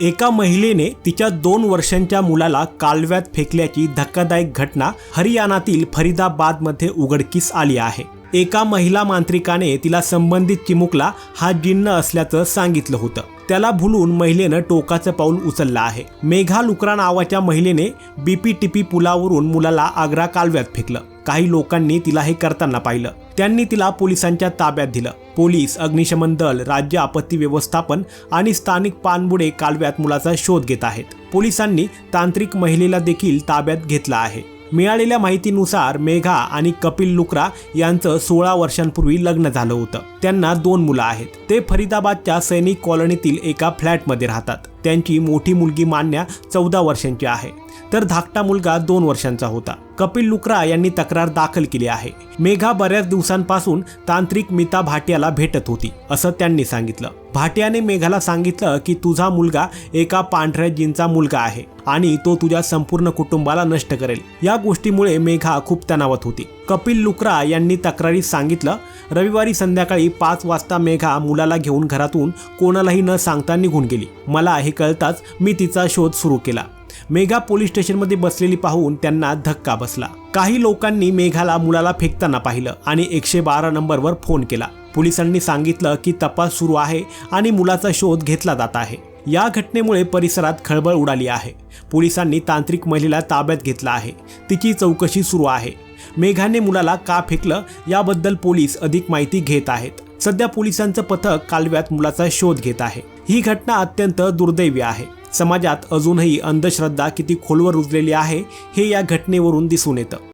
एका महिलेने तिच्या दोन वर्षांच्या मुलाला कालव्यात फेकल्याची धक्कादायक घटना हरियाणातील फरीदाबादमध्ये उघडकीस आली आहे. एका महिला मांत्रिकाने तिला संबंधित चिमुकला हा जिन्न असल्याचं सांगितलं होतं. त्याला भुलून महिलेनं टोकाचं पाऊल उचललं आहे. मेघा लुकरा नावाच्या महिलेने बीपीटीपी पुलावरून मुलाला आग्रा कालव्यात फेकलं. काही लोकांनी तिला हे करताना पाहिलं. त्यांनी तिला पोलिसांच्या ताब्यात दिलं. पोलीस अग्निशमन दल राज्य आपत्ती व्यवस्थापन आणि स्थानिक पानबुडे कालव्यात मुलाचा शोध घेत आहेत. पोलिसांनी तांत्रिक महिलेला देखील ताब्यात घेतलं आहे. मिळालेल्या माहितीनुसार मेघा आणि कपिल लुकरा यांचं सोळा वर्षांपूर्वी लग्न झालं होतं. त्यांना दोन मुलं आहेत. ते फरीदाबादच्या सैनिक कॉलनीतील एका फ्लॅटमध्ये राहतात. त्यांची मोठी मुलगी मान्या चौदा वर्षांची आहे. तर धाकटा मुलगा दोन वर्षांचा होता. कपिल लुकरा यांनी तक्रार दाखल केली आहे. मेघा बऱ्याच दिवसांपासून तांत्रिक मिता भाटियाला भेटत होती असं त्यांनी सांगितलं. भाटियाने मेघाला सांगितलं की तुझा मुलगा एका पांढऱ्या जीनचा मुलगा आहे आणि तो तुझ्या संपूर्ण कुटुंबाला नष्ट करेल. या गोष्टीमुळे मेघा खूप तणावात होती. कपिल लुकरा यांनी तक्रारीत सांगितलं. रविवारी संध्याकाळी पाच वाजता मेघा मुलाला घेऊन घरातून कोणालाही न सांगता निघून गेली. मला हे कळताच मी तिचा शोध सुरू केला. मेघा पोलीस स्टेशनमध्ये बसलेली पाहून त्यांना धक्का बसला. काही लोकांनी मेघाला मुलाला फेकताना पाहिलं आणि एकशे बारा नंबरवर फोन केला. पोलिसांनी सांगितलं की तपास सुरू आहे आणि मुलाचा शोध घेतला जात आहे. या घटनेमुळे परिसरात खळबळ उडाली आहे. पोलिसांनी तांत्रिक महिलेला ताब्यात घेतला आहे. तिची चौकशी सुरू आहे. मेघाने मुलाला का फेकलं याबद्दल पोलीस अधिक माहिती घेत आहेत. सध्या पोलिसांचं पथक कालव्यात मुलाचा शोध घेत आहे. ही घटना अत्यंत दुर्दैवी आहे. समाजात अजूनही अंधश्रद्धा किती खोलवर रुजलेली आहे हे या घटनेवरून दिसून येतं.